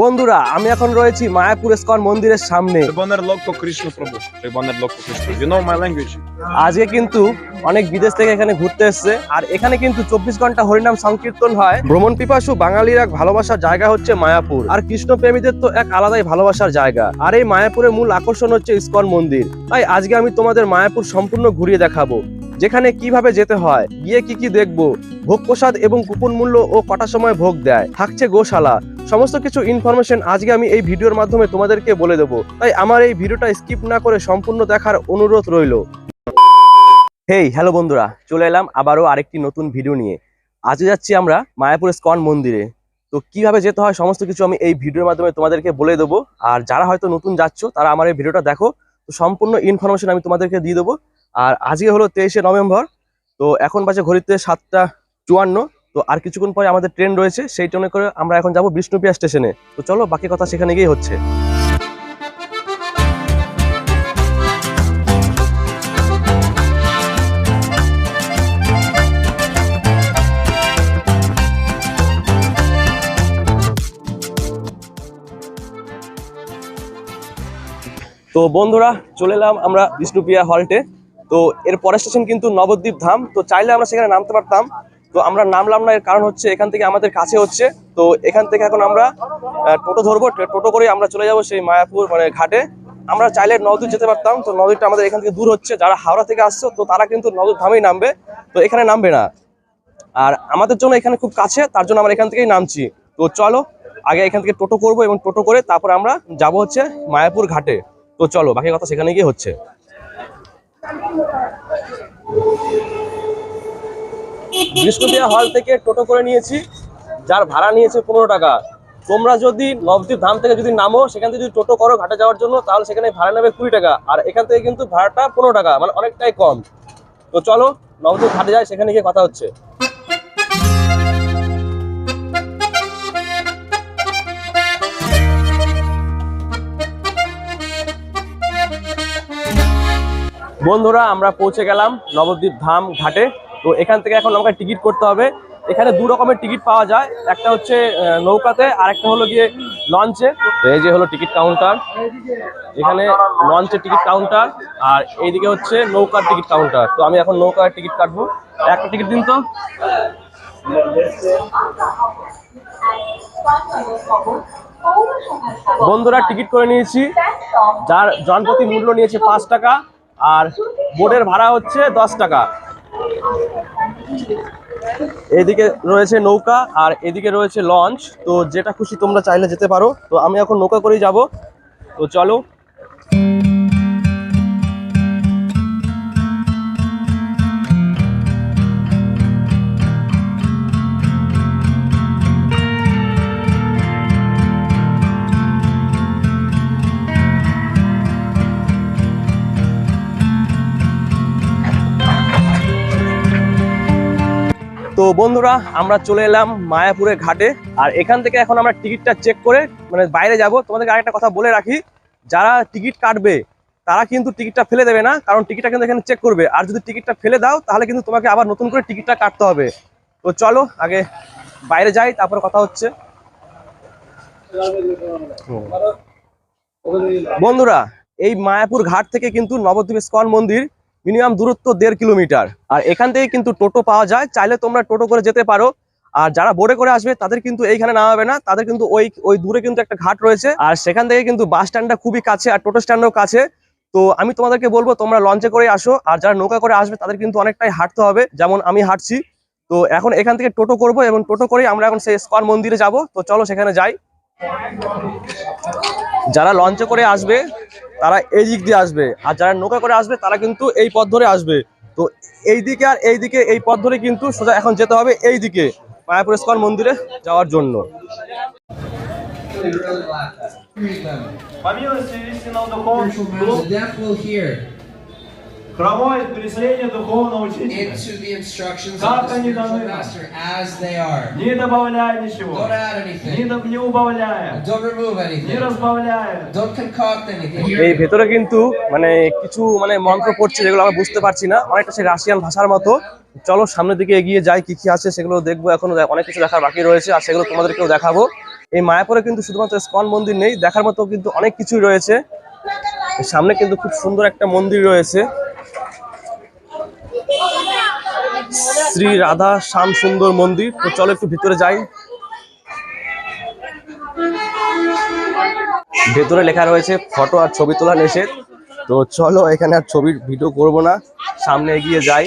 বন্ধুরা আমি এখন রয়েছি মায়াপুর ইস্কন মন্দিরের সামনে? আজকে কিন্তু অনেক বিদেশ থেকে এখানে ঘুরতে এসছে। আর এখানে কিন্তু চব্বিশ ঘণ্টা হরিনাম সংকীর্তন হয়। ভ্রমণ পিপাসু বাঙালির এক ভালোবাসার জায়গা হচ্ছে মায়াপুর। আর কৃষ্ণ প্রেমীদের তো এক আলাদাই ভালোবাসার জায়গা। আর এই মায়াপুরের মূল আকর্ষণ হচ্ছে ইস্কন মন্দির। তাই আজকে আমি তোমাদের মায়াপুর সম্পূর্ণ ঘুরিয়ে দেখাবো। যেখানে কীভাবে যেতে হয়, গিয়ে কি কি দেখব, ভোগ প্রসাদ এবং কুপন মূল্য ও কটার সময় ভোগ দেয়, থাকছে গোশালা। সমস্ত কিছু ইনফরমেশন আজকে আমি এই ভিডিওর মাধ্যমে তোমাদেরকে বলে দেবো। তাই আমার এই ভিডিওটা স্কিপ না করে সম্পূর্ণ দেখার অনুরোধ রইল। হেই হ্যালো বন্ধুরা, চলে এলাম আবারও আরেকটি নতুন ভিডিও নিয়ে। আজকে যাচ্ছি আমরা মায়াপুর স্কন মন্দিরে। তো কীভাবে যেতে হয়, সমস্ত কিছু আমি এই ভিডিওর মাধ্যমে তোমাদেরকে বলে দেবো। আর যারা হয়তো নতুন যাচ্ছ, তারা আমার এই ভিডিওটা দেখো। তো সম্পূর্ণ ইনফরমেশন আমি তোমাদেরকে দিয়ে দেবো। আর আজকে হলো তেইশে নভেম্বর, তো এখন বাজে ঘড়িতে সাতটা চুয়ান্ন, তো আর কিছুক্ষণ পরে আমাদের ট্রেন রয়েছে, সেই ট্রেনে করে আমরা এখন যাব বিষ্ণুপিয়া স্টেশনে। তো চলো, বাকি কথা সেখানে গিয়ে হচ্ছে। তো বন্ধুরা, চলে এলাম আমরা বিষ্ণুপ্রিয়া হল্টে। তো এর পরের স্টেশন কিন্তু নবদ্বীপ ধাম। তো চাইলে আমরা সেখানে নামতে পারতাম। তো আমরা নামলাম না, এর কারণ হচ্ছে এখান থেকে আমাদের কাছে হচ্ছে। তো এখান থেকে এখন আমরা টোটো ধরবো। টোটো করে আমরা চলে যাব সেই মায়াপুর মানে ঘাটে। আমরা চাইলে নদীর যেতে পারতাম। তো নদীটা আমাদের এখান থেকে দূর হচ্ছে। যারা হাওড়া থেকে আসছো, তো তারা কিন্তু নদীর ধামেই নামবে। তো এখানে নামবে না। আর আমাদের জন্য এখানে খুব কাছে, তার জন্য আমরা এখান থেকেই নামছি। তো চলো, আগে এখান থেকে টোটো করব এবং টোটো করে তারপর আমরা যাব হচ্ছে মায়াপুর ঘাটে। তো চলো, বাকি কথা সেখানে গিয়ে হচ্ছে। বিষ্ণুপ্রিয়া হল থেকে টোটো করে নিয়েছি। যার ভাড়া নিয়েছে পনেরো টাকা। তোমরা যদি নবদ্বীপ ধাম থেকে যদি নামো, সেখান থেকে যদি টোটো করো ঘাটে যাওয়ার জন্য, তাহলে সেখানে ভাড়া নেবে কুড়ি টাকা। আর এখান থেকে কিন্তু ভাড়াটা পনেরো টাকা মানে অনেকটাই কম। তো চলো, নবদ্বীপ ঘাটে যায় সেখানে গিয়ে কথা হচ্ছে। বন্ধুরা, আমরা পৌঁছে গেলাম নবদ্বীপ ধাম ঘাটে। তো এখান থেকে এখন আমাকে টিকিট করতে হবে। এখানে দু রকমের টিকিট পাওয়া যায়। একটা হচ্ছে নৌকাতে আর একটা হলো গিয়ে লঞ্চে। এই যে হলো টিকিট কাউন্টার। এখানে লঞ্চের টিকিট কাউন্টার, আর এইদিকে হচ্ছে নৌকার টিকিট কাউন্টার। তো আমি এখন নৌকার টিকিট কাটবো। একটা টিকিট দিন তো। বন্ধুরা, টিকিট করে নিয়েছি। যার জনপ্রতি মূল্য নিয়েছে পাঁচ টাকা। আর বোটের ভাড়া হচ্ছে দশ টাকা। এদিকে রয়েছে নৌকা আর এদিকে রয়েছে লঞ্চ। তো যেটা খুশি তোমরা চাইলে যেতে পারো। তো আমি এখন নৌকা করেই যাব। তো চলো। বন্ধুরা, আমরা চলে এলাম মায়াপুরের ঘাটে। আর এখান থেকে এখন আমরা টিকিটটা চেক করে মানে বাইরে যাব। তোমাদেরকে আরেকটা কথা বলে রাখি, যারা টিকিট কাটবে, তারা কিন্তু টিকিটটা ফেলে দেবে না, কারণ টিকিটটা কিন্তু এখানে চেক করবে। আর যদি টিকিটটা ফেলে দাও, তাহলে কিন্তু তোমাকে আবার নতুন করে টিকিটটা কাটতে হবে। তো চলো, আগে বাইরে যাই, তারপরে কথা হচ্ছে। বন্ধুরা, এই মায়াপুর ঘাট থেকে কিন্তু নবদ্বীপ স্কন মন্দির মিনিমাম দূরত্ব দেড় কিলোমিটার। আর এখান থেকে কিন্তু টোটো পাওয়া যায়, চাইলে তোমরা টোটো করে যেতে পারো। আর যারা বোর্ডে করে আসবে, তাদের কিন্তু এইখানে নামাবে না। তাদের কিন্তু ওই ওই দূরে কিন্তু একটা ঘাট রয়েছে। আর সেখান থেকে কিন্তু বাস স্ট্যান্ডটা খুবই কাছে, আর টোটো স্ট্যান্ডও কাছে। তো আমি তোমাদেরকে বলব, তোমরা লঞ্চে করে আসো। আর যারা নৌকা করে আসবে, তাদের কিন্তু অনেকটাই হাঁটতে হবে। যেমন আমি হাঁটছি। তো এখন এখান থেকে টোটো করব এবং টোটো করেই আমরা এখন সেই স্কন মন্দিরে যাব। তো চলো সেখানে যাই। যারা লঞ্চে করে আসবে তারা এই দিক দিয়ে আসবে। আর যারা নৌকা করে আসবে তারা কিন্তু এই পথ ধরে আসবে। তো এই দিকে আর এই দিকে এই পথ ধরে কিন্তু সোজা এখন যেতে হবে এই দিকে মায়াপুর ইস্কন মন্দিরে যাওয়ার জন্য। Amin, se ensinar o documento. дух, deaf will hear хромой переселение духовного учителя. into the instructions Как of the они spiritual даны нам? master as they are. Не добавляя ничего, Don't add не, anything. до- не убавляя, Don't remove не anything. разбавляя. Don't concoct anything. এই ভেতরে কিন্তু মানে কিছু মানে মন্ত্র পড়ছে যেগুলো আমরা বুঝতে পারছি না অনেকটা সেই রাশিয়ান ভাষার মতো চলো সামনের দিকে এগিয়ে যাই কি কি আছে সেগুলো দেখবো এখন অনেক কিছু দেখার বাকি রয়েছে আর সেগুলো তোমাদেরকেও দেখাবো এই মায়াপুরে কিন্তু শুধুমাত্র স্কন মন্দির নেই দেখার মতো কিন্তু অনেক কিছুই রয়েছে সামনে কিন্তু খুব সুন্দর একটা মন্দির রয়েছে শ্রী রাধা শ্যাম সুন্দর মন্দির। তো চলো একটু ভিতরে যাই। ভেতরে লেখা রয়েছে, ফটো আর ছবি তোলা নিষেধ। তো চলো এখানে আর ছবির ভিডিও করব না। সামনে এগিয়ে যাই।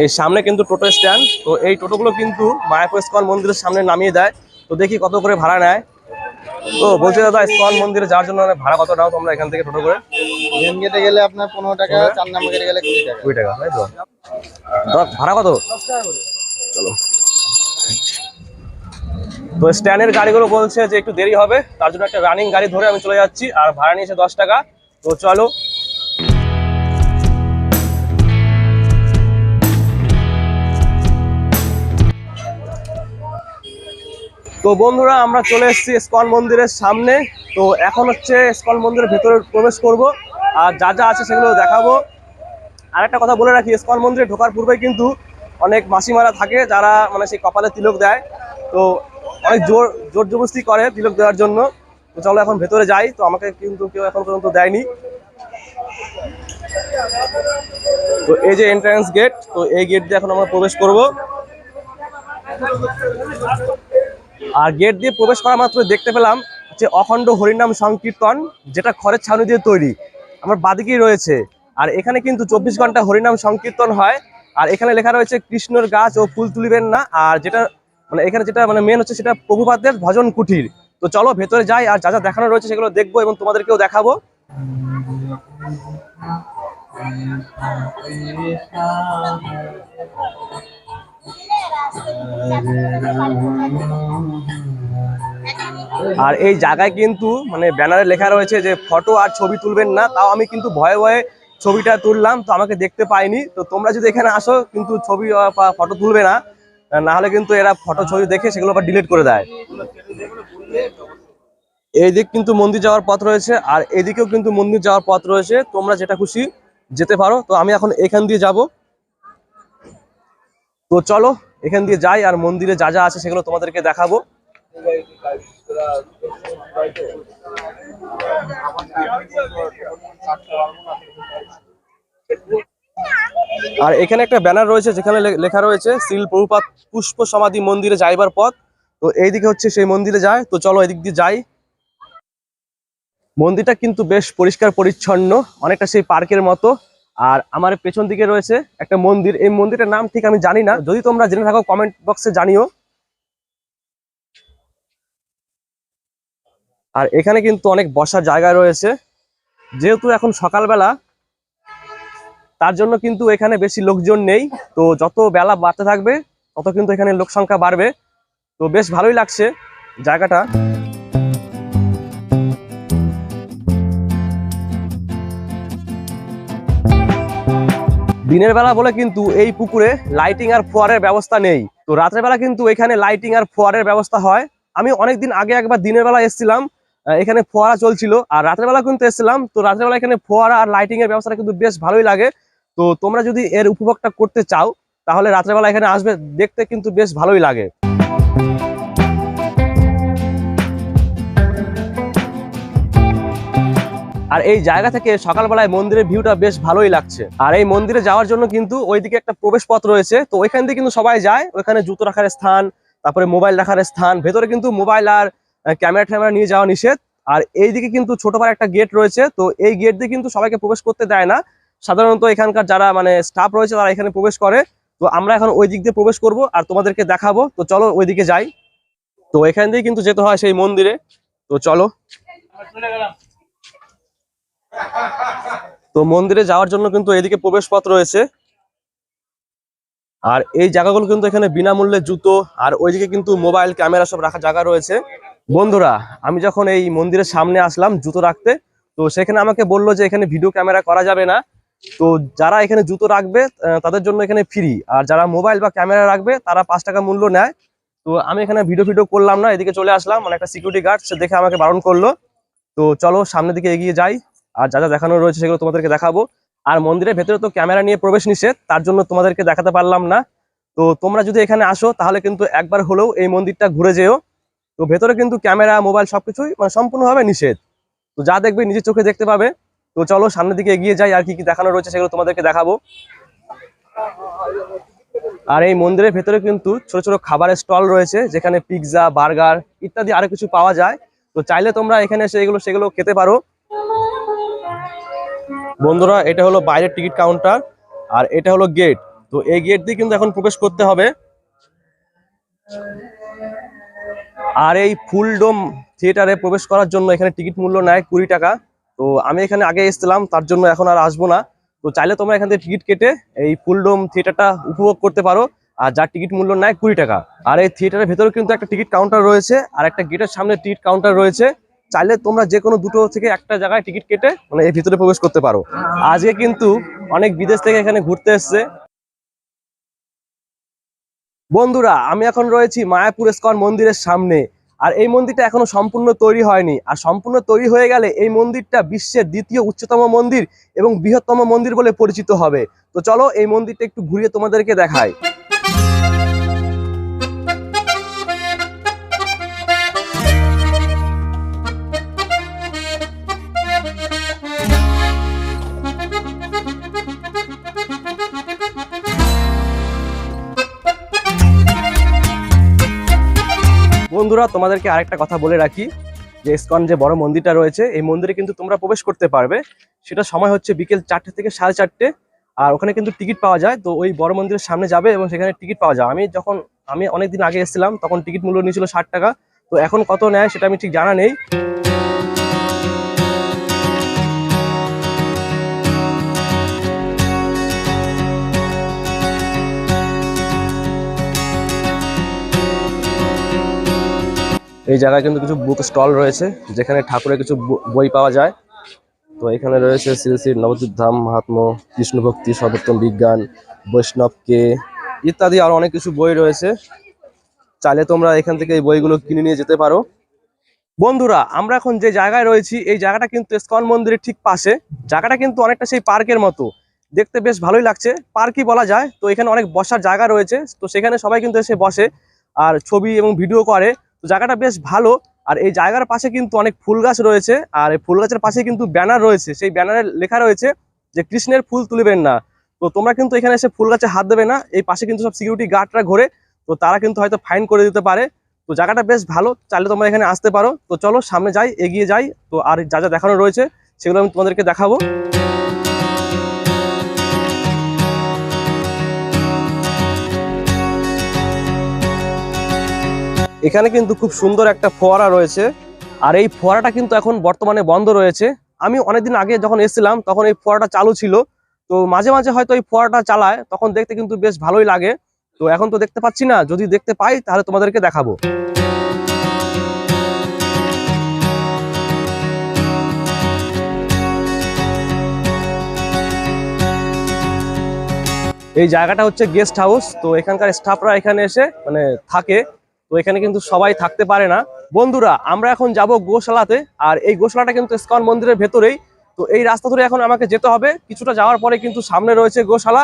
এই সামনে কিন্তু টোটো স্ট্যান্ড। তো এই টোটোগুলো কিন্তু মায়াপুর ইস্কন মন্দিরের সামনে নামিয়ে দেয়। তো দেখি কত করে ভাড়া নেয়। তো বলছি দাদা ইস্কন মন্দিরে যাওয়ার জন্য ভাড়া কত নাও তোমরা এখান থেকে টোটো করে? মেন গেটে গেলে আপনার পনেরো টাকা চার নাম্বার গেটে গেলে কুড়ি টাকা। কুড়ি টাকা তাই তো? দাদা ভাড়া কত? চলো। তো স্ট্যান্ডের গাড়িগুলো বলছে যে একটু দেরি হবে তার জন্য একটা রানিং গাড়ি ধরে আমি চলে যাচ্ছি আর ভাড়া নিয়েছে দশ টাকা। তো চলো তো বন্ধুরা, আমরা চলে এসেছি স্কন মন্দিরের সামনে। তো এখন হচ্ছে স্কন মন্দিরের ভেতরে প্রবেশ করব। আর যা যা আছে সেগুলো দেখাবো। আর একটা কথা বলে রাখি স্কন মন্দিরে ঢোকার পূর্বে কিন্তু অনেক মাসিমারা থাকে যারা মানে সেই কপালে তিলক দেয়। তো অনেক জোর জোর জবরদস্তি করে তিলক দেওয়ার জন্য। তো চলো এখন ভেতরে যাই। তো আমাকে কিন্তু কেউ এখন পর্যন্ত দেয়নি। তো এই যে এন্ট্রান্স গেট তো এই গেট দিয়ে এখন আমরা প্রবেশ করব। আর গেট দিয়ে প্রবেশ করা মাত্র দেখতে পেলাম যে অখণ্ড হরিনাম সংকীর্তন, যেটা খড়ের ছাউনি দিয়ে তৈরি। আমার বাদিকেই রয়েছে। আর এখানে কিন্তু চব্বিশ ঘণ্টা হরিনাম সংকীর্তন হয়। আর এখানে লেখা রয়েছে, কৃষ্ণর গাছ ও ফুল তুলিবেন না। আর যেটা মানে এখানে যেটা মানে মেন হচ্ছে সেটা প্রভুপাদের ভজন কুঠির তো চলো ভেতরে যাই, আর যা যা দেখানো রয়েছে সেগুলো দেখব এবং তোমাদেরকেও দেখাবো। আর এই জায়গায় কিন্তু মানে ব্যানারে লেখা রয়েছে যে ফটো আর ছবি তুলবেন না, তাও আমি কিন্তু ভয়ে ভয়ে ছবিটা তুললাম, তো আমাকে দেখতে পাইনি। তো তোমরা যদি এখানে আসো, কিন্তু ছবি ফটো তুলবে না না হলে কিন্তু এরা ফটো ছবি দেখে সেগুলো আবার ডিলিট করে দেয়। এই দিক কিন্তু মন্দির যাওয়ার পথ রয়েছে, আর এদিকেও কিন্তু মন্দির যাওয়ার পথ রয়েছে। তোমরা যেটা খুশি যেতে পারো। তো আমি এখন এখান দিয়ে যাব। তো চলো এখান দিয়ে যাই আর মন্দিরে যা যা আছে সেগুলো তোমাদেরকে দেখাবো। আর এখানে একটা ব্যানার রয়েছে, যেখানে লেখা রয়েছে শিল প্রভুপাত পুষ্প সমাধি মন্দিরে যাইবার পথ। তো এইদিকে হচ্ছে সেই মন্দিরে যায়। তো চলো এদিক দিয়ে যাই। মন্দিরটা কিন্তু বেশ পরিষ্কার পরিচ্ছন্ন, অনেকটা সেই পার্কের মতো। আর আমার পেছন দিকে রয়েছে একটা মন্দির। এই মন্দিরের নাম ঠিক আমি জানি না। যদি তোমরা জেনে থাকো কমেন্ট বক্সে জানিও। আর এখানে কিন্তু অনেক বসার জায়গা রয়েছে। যেহেতু এখন সকালবেলা, তার জন্য কিন্তু এখানে বেশি লোকজন নেই। তো যত বেলা বাড়তে থাকবে, তত কিন্তু এখানে লোক সংখ্যা বাড়বে। তো বেশ ভালোই লাগছে জায়গাটা। দিনের বেলা বলে কিন্তু এই পুকুরে লাইটিং আর ফোয়ারের ব্যবস্থা নেই। তো রাতের বেলা কিন্তু এখানে লাইটিং আর ফোয়ারের ব্যবস্থা হয়। আমি অনেকদিন আগে একবার দিনের বেলা এসেছিলাম এখানে ফোয়ারা চলছিল, আর রাতের বেলা কিন্তু এসেছিলাম। তো রাতের বেলা এখানে ফোয়ারা আর লাইটিং এর ব্যবস্থাটা কিন্তু বেশ ভালোই লাগে। তো তোমরা যদি এর উপভোগটা করতে চাও, তাহলে রাত্রেবেলা এখানে আসবে, দেখতে কিন্তু বেশ ভালোই লাগে। আর এই জায়গা থেকে সকালবেলায় মন্দিরের ভিউটা বেশ ভালোই লাগছে। আর এই মন্দিরে যাওয়ার জন্য কিন্তু ওইদিকে একটা প্রবেশ পথ রয়েছে। তো ওইখান দিয়ে কিন্তু সবাই যায়। ওইখানে জুতো রাখার স্থান, তারপরে মোবাইল রাখার স্থান, ভেতরে কিন্তু মোবাইল আর ক্যামেরা ট্যামেরা নিয়ে যাওয়া নিষেধ। আর এইদিকে কিন্তু ছোট পারে একটা গেট রয়েছে। তো এই গেট দিয়ে কিন্তু সবাইকে প্রবেশ করতে দেয় না। সাধারণত এখানকার যারা মানে স্টাফ রয়েছে, তারা এখানে প্রবেশ করে। তো আমরা এখন ওই দিক দিয়ে প্রবেশ করব আর তোমাদেরকে দেখাবো। তো চলো ওইদিকে যাই। তো এখান দিয়ে কিন্তু যেতে হয় সেই মন্দিরে। তো চলো। তো মন্দিরে যাওয়ার জন্য কিন্তু এদিকে প্রবেশ পথ রয়েছে। আর এই জায়গাগুলো কিন্তু এখানে বিনামূল্যে জুতো আর ওইদিকে কিন্তু মোবাইল, ক্যামেরা সব রাখার জায়গা রয়েছে। বন্ধুরা, আমি যখন এই মন্দিরের সামনে আসলাম জুতো রাখতে, তো সেখানে আমাকে বলল যে এখানে ভিডিও ক্যামেরা করা যাবে না। তো যারা এখানে জুতো রাখবে তাদের জন্য এখানে ফ্রি। আর যারা মোবাইল বা ক্যামেরা রাখবে, তারা পাঁচ টাকা মূল্য নেয়। তো আমি এখানে ভিডিও ভিডিও করলাম না, এদিকে চলে আসলাম। মানে একটা সিকিউরিটি গার্ড সে দেখে আমাকে বারণ করল। তো চলো সামনের দিকে এগিয়ে যাই। আর যা যা দেখানো রয়েছে সেগুলো তোমাদেরকে দেখাবো। আর মন্দিরের ভেতরে তো ক্যামেরা নিয়ে প্রবেশ নিষেধ, তার জন্য তোমাদেরকে দেখাতে পারলাম না। তো তোমরা যদি এখানে আসো, তাহলে কিন্তু একবার হলেও এই মন্দিরটা ঘুরে যেও। তো ভেতরে কিন্তু ক্যামেরা, মোবাইল সবকিছুই মানে সম্পূর্ণভাবে নিষেধ। তো যা দেখবে নিজের চোখে দেখতে পাবে। তো চলো সামনের দিকে এগিয়ে যাই, আর কি কি দেখানো রয়েছে সেগুলো তোমাদেরকে দেখাবো। আর এই মন্দিরের ভেতরে কিন্তু ছোট ছোট খাবারের স্টল রয়েছে, যেখানে পিৎজা, বার্গার ইত্যাদি আরও কিছু পাওয়া যায়। তো চাইলে তোমরা এখানে এসে এগুলো, সেগুলো খেতে পারো। বন্ধুরা, এটা হলো বাইরের টিকিট কাউন্টার আর এটা হলো গেট তো এই গেট দিয়ে কিন্তু এখন প্রবেশ করতে হবে। আর এই ফুল ডোম থিয়েটারে প্রবেশ করার জন্য এখানে টিকিট মূল্য নেয় কুড়ি টাকা। তো আমি এখানে আগে এসেছিলাম, তার জন্য এখন আর আসব না। তো চাইলে তোমরা এখান থেকে টিকিট কেটে এই ফুল ডোম থিয়েটারটা উপভোগ করতে পারো। আর যার টিকিট মূল্য নেয় কুড়ি টাকা। আর এই থিয়েটারের ভেতরে কিন্তু একটা টিকিট কাউন্টার রয়েছে আর একটা গেটের সামনে টিকিট কাউন্টার রয়েছে। চাইলে তোমরা যে কোনো দুটো থেকে একটা জায়গায় টিকিট কেটে মানে এই ভিতরে প্রবেশ করতে পারো। আজকে কিন্তু অনেক বিদেশ থেকে এখানে ঘুরতে এসছে। বন্ধুরা, আমি এখন রয়েছি মায়াপুর স্কন মন্দিরের সামনে। আর এই মন্দিরটা এখনও সম্পূর্ণ তৈরি হয়নি। আর সম্পূর্ণ তৈরি হয়ে গেলে এই মন্দিরটা বিশ্বের দ্বিতীয় উচ্চতম মন্দির এবং বৃহত্তম মন্দির বলে পরিচিত হবে। তো চলো এই মন্দিরটা একটু ঘুরিয়ে তোমাদেরকে দেখাই। বন্ধুরা, তোমাদেরকে আরেকটা কথা বলে রাখি, যে ইস্কন যে বড় মন্দিরটা রয়েছে, এই মন্দিরে কিন্তু তোমরা প্রবেশ করতে পারবে। সেটা সময় হচ্ছে বিকেল চারটে থেকে সাড়ে চারটে, আর ওখানে কিন্তু টিকিট পাওয়া যায়। তো ওই বড় মন্দিরের সামনে যাবে এবং সেখানে টিকিট পাওয়া যায়। আমি যখন, আমি অনেকদিন আগে এসেছিলাম, তখন টিকিট মূল্য নিয়েছিল ষাট টাকা। তো এখন কত নেয় সেটা আমি ঠিক জানা নেই। এই জায়গায় কিন্তু কিছু বুক স্টল রয়েছে, যেখানে ঠাকুরের কিছু বই পাওয়া যায়। তো এখানে রয়েছে শ্রী শ্রী নবদ্বীপ ধাম, মহাত্ম, কৃষ্ণ ভক্তি, সর্বোত্তম বিজ্ঞান, বৈষ্ণব কে, ইত্যাদি আরও অনেক কিছু বই রয়েছে। চাইলে তোমরা এখান থেকে এই বইগুলো কিনে নিয়ে যেতে পারো। বন্ধুরা, আমরা এখন যে জায়গায় রয়েছি, এই জায়গাটা কিন্তু ইস্কন মন্দিরের ঠিক পাশে। জায়গাটা কিন্তু অনেকটা সেই পার্কের মতো। দেখতে বেশ ভালোই লাগছে। পার্কই বলা যায়। তো এখানে অনেক বসার জায়গা রয়েছে। তো সেখানে সবাই কিন্তু এসে বসে আর ছবি এবং ভিডিও করে। তো জায়গাটা বেশ ভালো। আর এই জায়গার পাশে কিন্তু অনেক ফুল গাছ রয়েছে। আর এই ফুল গাছের পাশে কিন্তু ব্যানার রয়েছে। সেই ব্যানারে লেখা রয়েছে যে, কৃষ্ণের ফুল তুলবেন না। তো তোমরা কিন্তু এখানে এসে ফুল গাছে হাত দেবে না। এই পাশে কিন্তু সব সিকিউরিটি গার্ডরা ঘোরে। তো তারা কিন্তু হয়তো ফাইন করে দিতে পারে। তো জায়গাটা বেশ ভালো। চাইলে তোমরা এখানে আসতে পারো। তো চলো সামনে যাই, এগিয়ে যাই। তো আর যা যা দেখানো রয়েছে, সেগুলো আমি তোমাদেরকে দেখাবো। এখানে কিন্তু খুব সুন্দর একটা ফোয়ারা রয়েছে। আর এই ফোয়ারাটা কিন্তু এখন বর্তমানে বন্ধ রয়েছে। আমি অনেকদিন আগে যখন এসেছিলাম, তখন এই ফোয়ারাটা চালু ছিল। তো মাঝে মাঝে হয়তো এই ফোয়ারাটা চালায়, তখন দেখতে কিন্তু বেশ ভালোই লাগে। তো এখন তো দেখতে পাচ্ছি না, যদি দেখতে পাই তাহলে তোমাদেরকে দেখাবো। এই জায়গাটা হচ্ছে গেস্ট হাউস। তো এখানকার স্টাফরা এখানে এসে মানে থাকে। এখানে কিন্তু সবাই থাকতে পারে না। বন্ধুরা, আমরা এখন যাব গোশালাতে, আর এই গোশালাটা কিন্তু ইস্কন মন্দিরের ভেতরেই। তো এই রাস্তা ধরে এখন আমাকে যেতে হবে। কিছুটা যাওয়ার পরে কিন্তু সামনে রয়েছে গোশালা।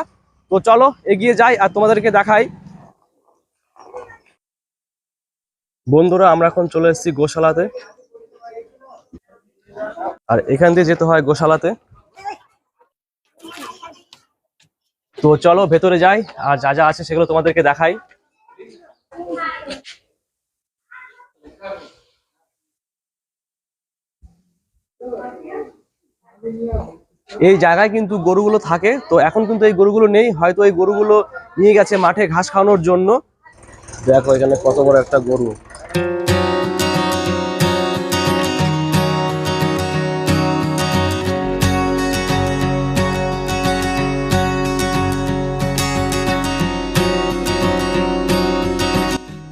তো চলো, এগিয়ে যাই আর তোমাদেরকে দেখাই। বন্ধুরা, আমরা এখন চলে এসেছি গোশালাতে। আর এখান দিয়ে যেতে হয় গোশালাতে। তো চলো, ভেতরে যাই। আর যা যা আছে সেগুলো তোমাদেরকে দেখাই। এই জায়গায় কিন্তু গরুগুলো থাকে, তো এখন কিন্তু এই গরুগুলো নেই, হয়তো এই গরুগুলো নিয়ে গেছে মাঠে ঘাস খাওয়ানোর জন্য। দেখো এখানে কত বড় একটা গরু।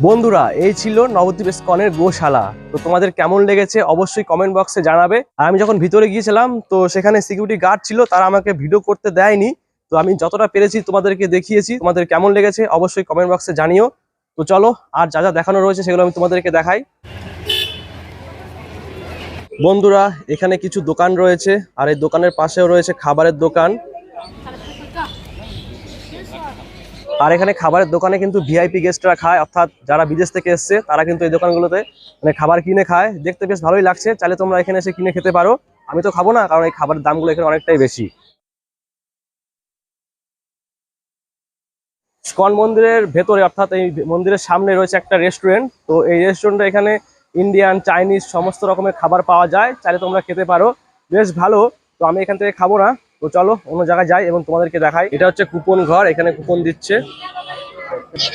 বন্ধুরা, এই ছিল নবদ্বীপ স্কনের গোশালা। তো তোমাদের কেমন লেগেছে অবশ্যই কমেন্ট বক্সে জানাবে। আর আমি যখন ভিতরে গিয়েছিলাম, তো সেখানে সিকিউরিটি গার্ড ছিল, তারা আমাকে ভিডিও করতে দেয়নি। তো আমি যতটা পেরেছি তোমাদেরকে দেখিয়েছি। তোমাদের কেমন লেগেছে অবশ্যই কমেন্ট বক্সে জানিও। তো চলো, আর যা যা দেখানো রয়েছে, সেগুলো আমি তোমাদেরকে দেখাই। বন্ধুরা, এখানে কিছু দোকান রয়েছে, আর এই দোকানের পাশেও রয়েছে খাবারের দোকান। আর এখানে খাবারের দোকানে কিন্তু ভিআইপি গেস্টরা খায়, অর্থাৎ যারা বিদেশ থেকে এসছে, তারা কিন্তু এই দোকানগুলোতে মানে খাবার কিনে খায়। দেখতে বেশ ভালোই লাগছে, চাইলে তোমরা এখানে এসে কিনে খেতে পারো। আমি তো খাব না, কারণ এই খাবারের দামগুলো এখানে অনেকটাই বেশি। স্কন মন্দিরের ভেতরে, অর্থাৎ এই মন্দিরের সামনে রয়েছে একটা রেস্টুরেন্ট তো এই রেস্টুরেন্টে এখানে ইন্ডিয়ান চাইনিজ সমস্ত রকমের খাবার পাওয়া যায়। চাইলে তোমরা খেতে পারো। বেশ ভালো। তো আমি এখান থেকে খাব না। তো চলো, অন্য জায়গায় যাই এবং তোমাদেরকে দেখাই। এটা হচ্ছে কুপন ঘর, এখানে কুপন দিচ্ছে।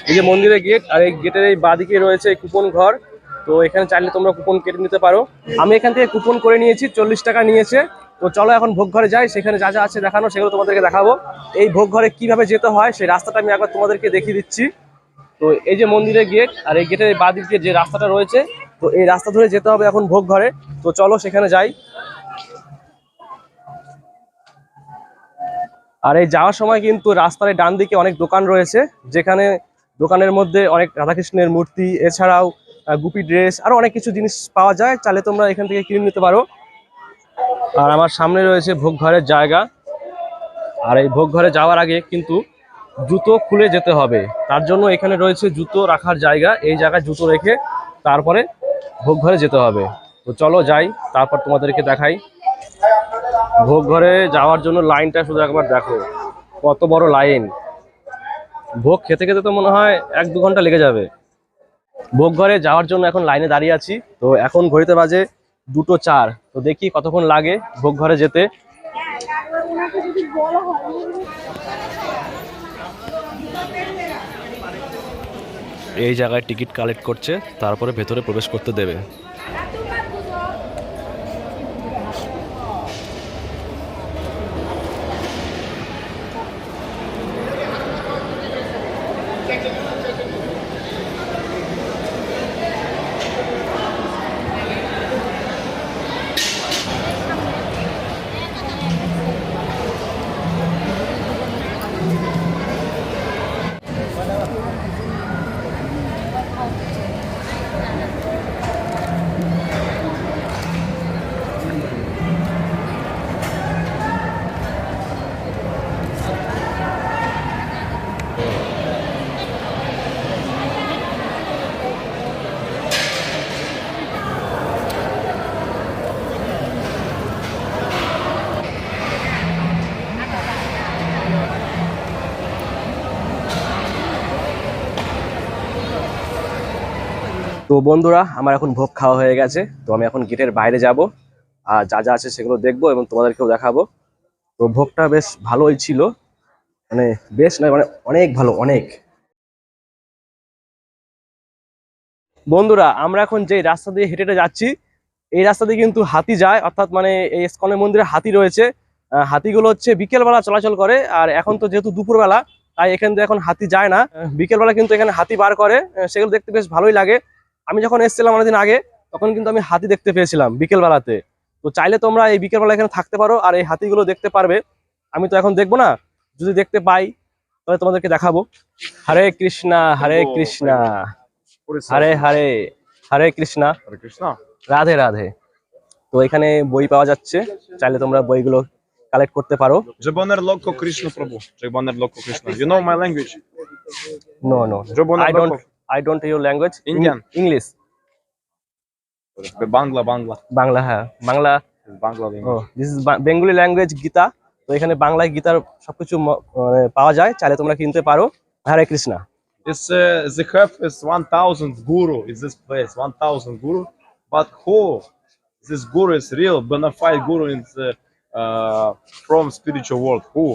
এই যে মন্দিরের গেট, আর এই গেটের এই বাদিকে রয়েছে কুপন ঘর। তো এখানে চাইলে তোমরা কুপন কেটে নিতে পারো। আমি এখান থেকে কুপন করে নিয়েছি, চল্লিশ টাকা নিয়েছে। তো চলো এখন ভোগ ঘরে যাই, সেখানে যা যা আছে দেখানো, সেগুলো তোমাদেরকে দেখাবো। এই ভোগ ঘরে কীভাবে যেতে হয়, সেই রাস্তাটা আমি একবার তোমাদেরকে দেখিয়ে দিচ্ছি। তো এই যে মন্দিরের গেট, আর এই গেটের বাদিকে যে রাস্তাটা রয়েছে, তো এই রাস্তা ধরে যেতে হবে এখন ভোগ ঘরে। তো চলো, সেখানে যাই। আর এই যাওয়ার সময় কিন্তু রাস্তার ডান দিকে অনেক দোকান রয়েছে, যেখানে দোকানের মধ্যে অনেক রাধাকৃষ্ণের মূর্তি, এছাড়াও গুপি ড্রেস, আরও অনেক কিছু জিনিস পাওয়া যায়, চাইলে তোমরা এখান থেকে কিনে নিতে পারো। আর আমার সামনে রয়েছে ভোগ ঘরের জায়গা। আর এই ভোগ ঘরে যাওয়ার আগে কিন্তু জুতো খুলে যেতে হবে। তার জন্য এখানে রয়েছে জুতো রাখার জায়গা। এই জায়গায় জুতো রেখে তারপরে ভোগ ঘরে যেতে হবে। তো চলো যাই, তারপর তোমাদেরকে দেখাই। ভোগ ঘরে যাওয়ার জন্য লাইনটা শুধু একবার দেখো, কত বড় লাইন। ভোগ খেতে খেতে তো মনে হয় এক দু ঘণ্টা লেগে যাবে। ভোগ ঘরে যাওয়ার জন্য এখন লাইনে দাঁড়িয়ে আছি, তো এখন ঘড়িতে বাজে দুটো চার। তো দেখি কতক্ষণ লাগে ভোগ ঘরে যেতে। এই জায়গায় টিকিট কালেক্ট করছে, তারপরে ভেতরে প্রবেশ করতে দেবে। তো বন্ধুরা, আমার এখন ভোগ খাওয়া হয়ে গেছে। তো আমি এখন গেটের বাইরে যাব, আর যা যা আছে সেগুলো দেখব এবং তোমাদেরকেও দেখাবো। তো ভোগটা বেশ ভালোই ছিল। মানে বেশ নয় মানে অনেক ভালো, অনেক। বন্ধুরা, আমরা এখন যে রাস্তা দিয়ে হেঁটে হেঁটে যাচ্ছি, এই রাস্তা দিয়ে কিন্তু হাতি যায়। অর্থাৎ মানে এই ইস্কনের মন্দিরে হাতি রয়েছে। হাতিগুলো হচ্ছে বিকেলবেলা চলাচল করে, আর এখন তো যেহেতু দুপুরবেলা, তাই এখান থেকে এখন হাতি যায় না। বিকেলবেলা কিন্তু এখানে হাতি বার করে। সেগুলো দেখতে বেশ ভালোই লাগে। আমি যখন এসেছিলাম অনেকদিন আগে তখন কিন্তু আমি হাতি দেখতে পেয়েছিলাম বিকেল বেলাতে তো চাইলে তোমরা এই বিকেলবেলা এখানে থাকতে পারো আর এই হাতিগুলো দেখতে পারবে আমি তো এখন দেখব না যদি দেখতে পাই তাহলে তোমাদেরকে দেখাবো হরে কৃষ্ণা হরে কৃষ্ণা হরে হরে হরে কৃষ্ণা. রাধে রাধে তো এখানে বই পাওয়া যাচ্ছে চাইলে তোমরা বইগুলো কালেক্ট করতে পারো Jaboner Loko Krishna Prabhu. Jaboner Loko Krishna. You know my language? No no don't Loko. I don't don't your language Indian Bangla. Bangla. Bangla Bangla Bangla. Bangla Bangla this is Bengali language Gita তো এখানে বাংলায় গীতার সবকিছু পাওয়া যায়। চাইলে তোমরা kinte paro. Hare Krishna. It's uh, they have is 1000 guru in this place 1000 guru. But who? This guru is real bona fide guru in the, uh, from spiritual world. Who?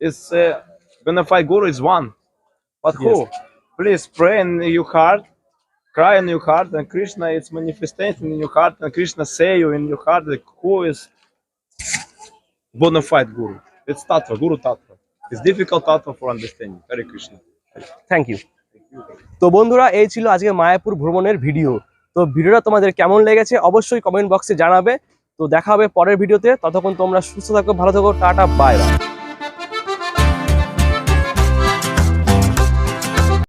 Is uh, bona fide guru is one. But who. Please pray in your heart, cry in your heart, and Krishna is manifesting in your heart, and Krishna say you in your heart that who is bona fide guru. It's tattva, guru tattva. It's difficult tattva for understanding. Hare Krishna. Thank you তো বন্ধুরা এই ছিল আজকে মায়াপুর ভ্রমণের video তো ভিডিওটা তোমাদের কেমন লেগেছে অবশ্যই কমেন্ট বক্সে জানাবে তো দেখা হবে পরের ভিডিওতে ততক্ষণ তোমরা সুস্থ থাকো ভালো থাকো টাটা বাই বাই